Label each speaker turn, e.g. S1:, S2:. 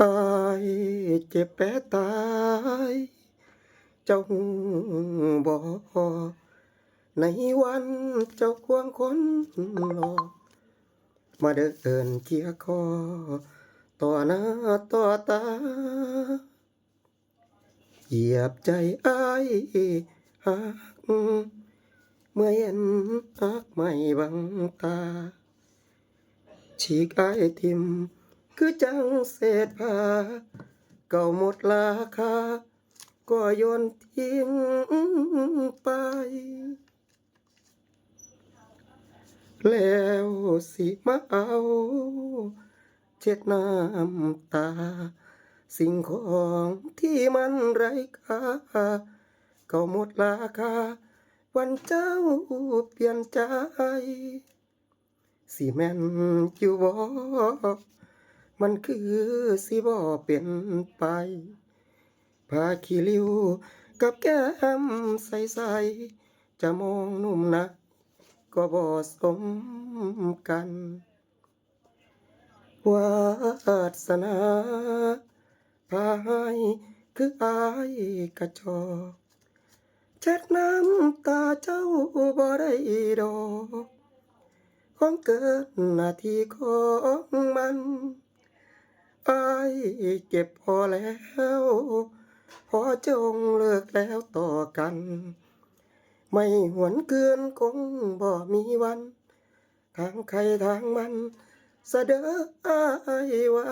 S1: อายเจ็บแปรตาย เจ้าหูบ่ในวันเจ้าควงคนหลอกมาเดินเคียคอ ต่อหน้าต่อตา เหยียบใจอ้ายหักเมื่อเห็นหักไม่บังตาฉีกอ้ายทิม คือจังเศษผ้าเก่าหมดราคา ก็โยนทิ้งไป แล้วสิมาเอา เช็ดน้ำตา สิ่งของที่มันไร้ค่าก็หมดราคา วันเจ้าเปลี่ยนใจสิแม่นอยู่บ่ มันคือสิบ่เป็นไปผาขี้ริ้วกับแก้มใสๆจะมองหนุ่มนะก็บ่สมกัน วาสนาพายคืออายกระจอกเช็ดน้ำตาเจ้าบ่ได้ดอก ของเกินหน้าที่ของมัน อายเก็บพอแล้ว พอจงเลิกแล้วต่อกัน ไม่หวนเกินคงบ่มีวัน ทางใครทางมันสเสดออายว่า